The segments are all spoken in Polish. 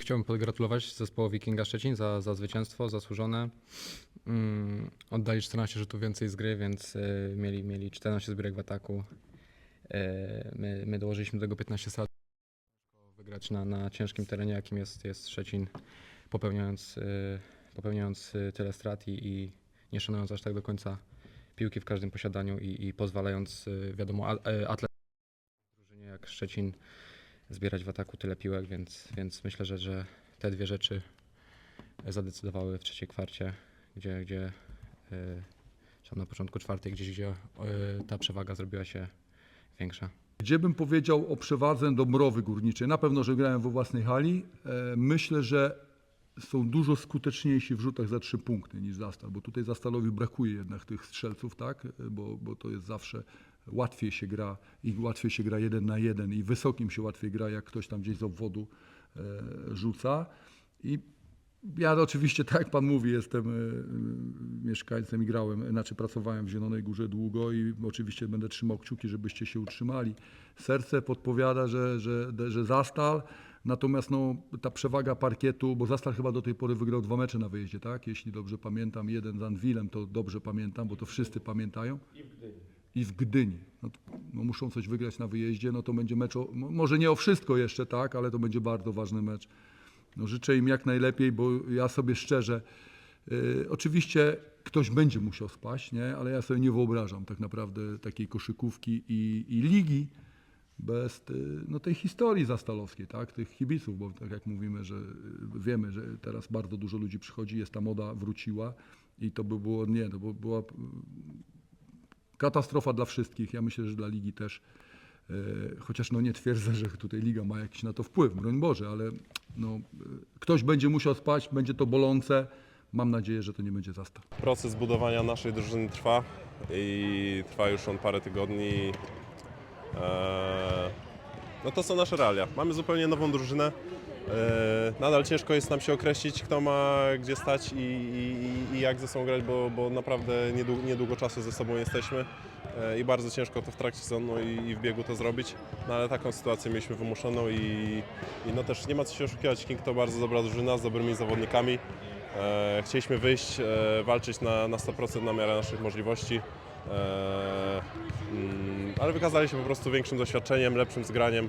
Chciałbym pogratulować zespołowi Kinga Szczecin za, za zwycięstwo zasłużone. Mm, oddali 14 rzutów więcej z gry, więc y, mieli, mieli 14 zbiórek w ataku. Y, my, my dołożyliśmy do tego 15 strat. Wygrać na, na ciężkim terenie, jakim jest, jest Szczecin, popełniając, y, popełniając tyle strat i, i nie szanując aż tak do końca piłki w każdym posiadaniu i, i pozwalając, y, wiadomo, a- y, atlet drużynie jak Szczecin zbierać w ataku tyle piłek, więc, więc myślę, że, że te dwie rzeczy zadecydowały w trzeciej kwarcie, gdzie, gdzie yy, na początku czwartej, gdzieś gdzie yy, ta przewaga zrobiła się większa. Gdzie bym powiedział o przewadze Dąbrowy Górniczej? Na pewno, że grałem we własnej hali. E, Myślę, że są dużo skuteczniejsi w rzutach za trzy punkty niż Zastal, bo tutaj Zastalowi brakuje jednak tych strzelców, tak? E, Bo, bo to jest zawsze łatwiej się gra i łatwiej się gra jeden na jeden i wysokim się łatwiej gra, jak ktoś tam gdzieś z obwodu e, rzuca. I ja oczywiście, tak jak Pan mówi, jestem e, mieszkańcem i grałem, znaczy pracowałem w Zielonej Górze długo i oczywiście będę trzymał kciuki, żebyście się utrzymali. Serce podpowiada, że, że, że Zastal, natomiast no, ta przewaga parkietu, bo Zastal chyba do tej pory wygrał dwa mecze na wyjeździe, tak? Jeśli dobrze pamiętam, jeden z Anwilem, to dobrze pamiętam, bo to wszyscy pamiętają. I w Gdyni. No, to, no muszą coś wygrać na wyjeździe, no to będzie mecz, o, mo- może nie o wszystko jeszcze, tak, ale to będzie bardzo ważny mecz. No, życzę im jak najlepiej, bo ja sobie szczerze, y, oczywiście ktoś będzie musiał spaść, nie? ale ja sobie nie wyobrażam tak naprawdę takiej koszykówki i, i ligi bez y, no, tej historii zastalowskiej, tak? tych kibiców, bo tak jak mówimy, że y, wiemy, że teraz bardzo dużo ludzi przychodzi, jest ta moda, wróciła i to by było, nie, to by była katastrofa dla wszystkich, ja myślę, że dla ligi też. E, Chociaż no nie twierdzę, że tutaj liga ma jakiś na to wpływ, broń Boże, ale no, e, ktoś będzie musiał spać, będzie to bolące. Mam nadzieję, że to nie będzie zastaw. Proces budowania naszej drużyny trwa i trwa już on parę tygodni. Eee, No to są nasze realia. Mamy zupełnie nową drużynę. Eee, Nadal ciężko jest nam się określić, kto ma gdzie stać i, i, i jak ze sobą grać, bo, bo naprawdę niedługo, niedługo czasu ze sobą jesteśmy Eee, i bardzo ciężko to w trakcie sezonu i, i w biegu to zrobić. No ale taką sytuację mieliśmy wymuszoną i, i no też nie ma co się oszukiwać. King to bardzo dobra drużyna z dobrymi zawodnikami. E, chcieliśmy wyjść, e, walczyć na, na 100% na miarę naszych możliwości, e, mm, ale wykazali się po prostu większym doświadczeniem, lepszym zgraniem.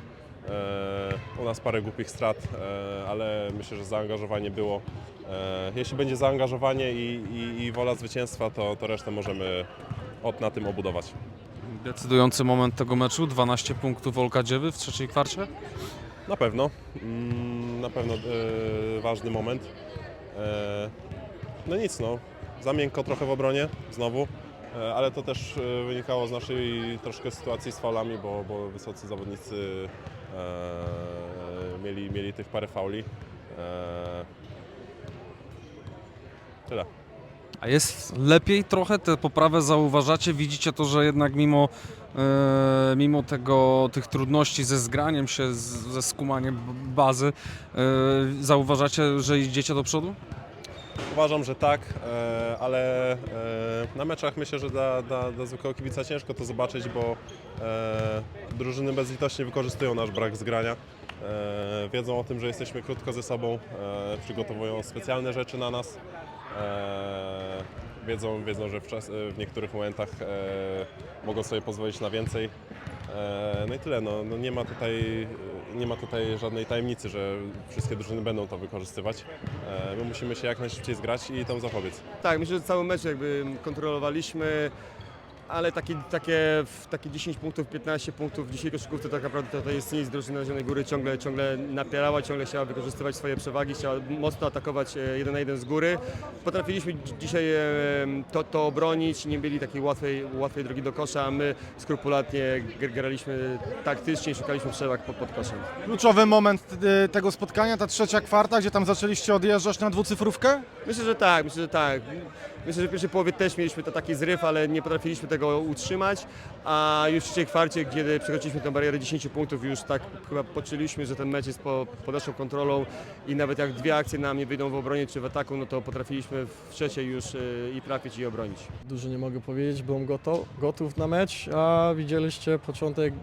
E, u nas parę głupich strat, e, ale myślę, że zaangażowanie było. E, jeśli będzie zaangażowanie i, i, i wola zwycięstwa, to, to resztę możemy od, na tym obudować. Decydujący moment tego meczu, 12 punktów Olka Dziewy w trzeciej kwarcie. Na pewno, mm, na pewno ważny moment. No nic, no, za miękko trochę w obronie, znowu, ale to też wynikało z naszej troszkę sytuacji z faulami, bo, bo wysocy zawodnicy mieli, mieli tych parę fauli. E, tyle. A jest lepiej trochę, tę poprawę zauważacie, widzicie to, że jednak mimo, e, mimo tego, tych trudności ze zgraniem się, z, ze skumaniem bazy, e, zauważacie, że idziecie do przodu? Uważam, że tak, e, ale e, na meczach myślę, że dla, dla, dla zwykłego kibica ciężko to zobaczyć, bo e, drużyny bezlitośnie wykorzystują nasz brak zgrania. Wiedzą o tym, że jesteśmy krótko ze sobą, przygotowują specjalne rzeczy na nas. Wiedzą, wiedzą, że w, czas, w niektórych momentach mogą sobie pozwolić na więcej. No i tyle. No, no nie, ma tutaj, nie ma tutaj żadnej tajemnicy, że wszystkie drużyny będą to wykorzystywać. E, My musimy się jak najszybciej zgrać i temu zapobiec. Tak, myślę, że cały mecz jakby kontrolowaliśmy, ale takie, takie, takie 10 punktów, 15 punktów w dzisiejszej koszykówce tak naprawdę to, to jest nic. Drużyna Zielonej Góry ciągle, ciągle napierała, ciągle chciała wykorzystywać swoje przewagi, chciała mocno atakować e, jeden na jeden z góry. Potrafiliśmy dzi- dzisiaj e, to, to obronić, nie byli takiej łatwej, łatwej drogi do kosza, a my skrupulatnie gr- graliśmy taktycznie i szukaliśmy przewag pod, pod koszem. Kluczowy moment y, tego spotkania, ta trzecia kwarta, gdzie tam zaczęliście odjeżdżać na dwucyfrówkę? Myślę, że tak, myślę, że tak. Myślę, że w pierwszej połowie też mieliśmy to taki zryw, ale nie potrafiliśmy tego utrzymać, a już w trzeciej kwarcie, kiedy przekroczyliśmy tę barierę 10 punktów, już tak chyba poczuliśmy, że ten mecz jest po, pod naszą kontrolą i nawet jak dwie akcje nam nie wyjdą w obronie czy w ataku, no to potrafiliśmy w trzeciej już y, i trafić i obronić. Dużo nie mogę powiedzieć, byłem goto, gotów na mecz, a widzieliście początek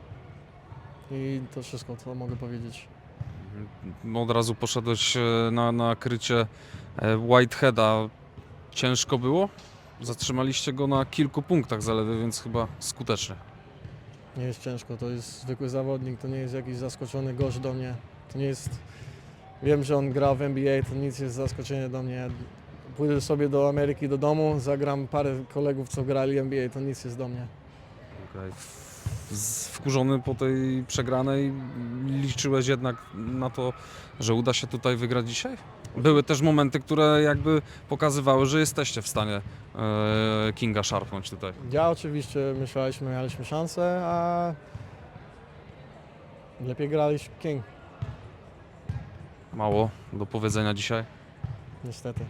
i to wszystko, co mogę powiedzieć. Od razu poszedłeś e, na, na krycie e, Whiteheada. Ciężko było? Zatrzymaliście go na kilku punktach zaledwie, więc chyba skutecznie. Nie jest ciężko, to jest zwykły zawodnik, to nie jest jakiś zaskoczony gość do mnie. To nie jest... Wiem, że on gra w NBA, to nic jest zaskoczenie do mnie. Pójdę sobie do Ameryki, do domu, zagram parę kolegów, co grali w NBA, to nic jest do mnie. Okej. Z- Wkurzony po tej przegranej liczyłeś jednak na to, że uda się tutaj wygrać dzisiaj? Były też momenty, które jakby pokazywały, że jesteście w stanie e, Kinga szarpnąć tutaj. Ja oczywiście myśleliśmy, mieliśmy szansę, a lepiej graliśmy King, Mało do powiedzenia dzisiaj. niestety.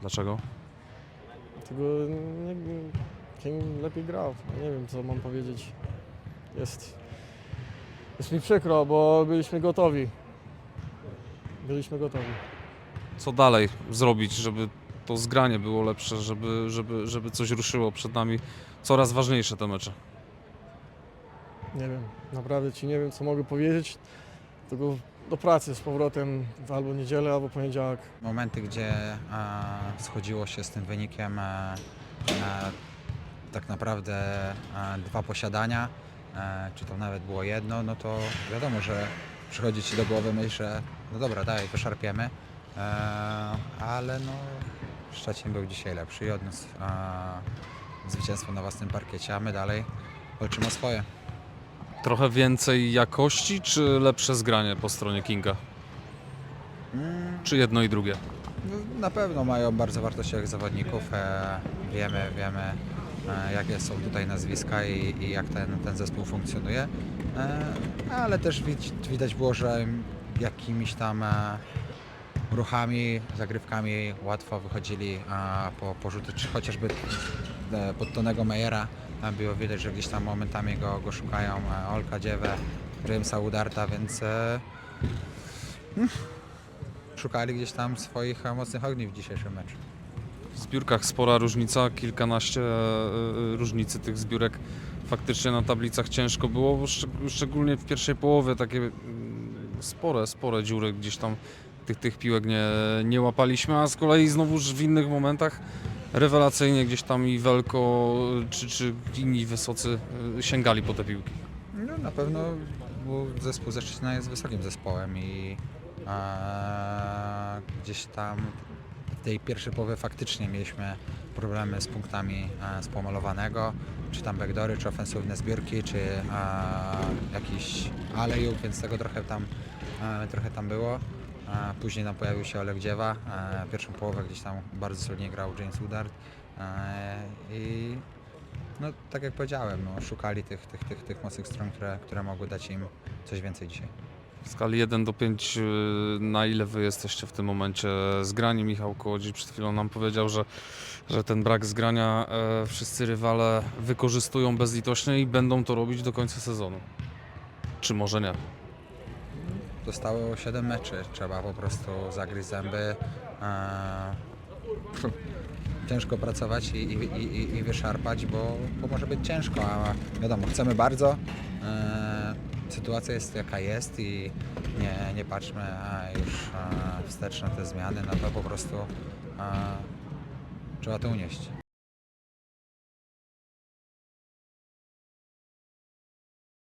Dlaczego? Tego nie, King lepiej grał. Nie wiem, co mam powiedzieć. Jest, jest mi przykro, bo byliśmy gotowi. Byliśmy gotowi. Co dalej zrobić, żeby to zgranie było lepsze, żeby, żeby, żeby coś ruszyło przed nami? Coraz ważniejsze te mecze. Nie wiem, naprawdę ci nie wiem, co mogę powiedzieć. Tylko do pracy z powrotem w albo niedzielę, albo poniedziałek. momenty, gdzie e, schodziło się z tym wynikiem e, e, tak naprawdę e, dwa posiadania, e, czy to nawet było jedno, no to wiadomo, że przychodzi ci do głowy myśl, że no dobra, daj, wyszarpiemy, ale no Szczecin był dzisiaj lepszy i odniósł zwycięstwo na własnym parkiecie, a my dalej walczymy o swoje. Trochę więcej jakości, czy lepsze zgranie po stronie Kinga? Mm, Czy jedno i drugie? No, Na pewno mają bardzo wartościowych zawodników. E, wiemy, wiemy e, jakie są tutaj nazwiska i, i jak ten, ten zespół funkcjonuje. E, ale też widać, było, że jakimiś tam ruchami, zagrywkami łatwo wychodzili e, po porzuty, czy chociażby e, pod Tonego Mejera e, było widać, że gdzieś tam momentami go, go szukają e, Olka Dziewę, Jamesa Udarta, więc e, szukali gdzieś tam swoich mocnych ogni w dzisiejszym meczu. W zbiórkach spora różnica, kilkanaście różnicy tych zbiórek. Faktycznie na tablicach ciężko było, szczególnie w pierwszej połowie takie mm, spore, spore dziury gdzieś tam tych, tych piłek nie, nie łapaliśmy, a z kolei znowuż w innych momentach rewelacyjnie gdzieś tam i Welko czy, czy inni wysocy e, sięgali po te piłki. No, na pewno bo zespół ze Szczecina jest wysokim zespołem i e, gdzieś tam w tej pierwszej połowie faktycznie mieliśmy problemy z punktami e, z pomalowanego, czy tam backdory, czy ofensywne zbiórki, czy e, jakiś alejów, więc tego trochę tam, e, trochę tam było. E, później nam pojawił się Oleg Dziewa, e, pierwszą połowę gdzieś tam bardzo solidnie grał James Woodard e, i no tak jak powiedziałem, no, szukali tych, tych, tych, tych mocnych stron, które, które mogły dać im coś więcej dzisiaj. W skali 1 do 5, y, na ile wy jesteście w tym momencie zgrani? Michał Kołodziej przed chwilą nam powiedział, że, że ten brak zgrania e, wszyscy rywale wykorzystują bezlitośnie i będą to robić do końca sezonu. Czy może nie? Zostało 7 meczy, trzeba po prostu zagryźć zęby, ciężko pracować i, i, i, i wyszarpać, bo, bo może być ciężko, a wiadomo, chcemy bardzo. E, sytuacja jest jaka jest i nie, nie patrzmy już wstecz na te zmiany, no to po prostu trzeba to unieść.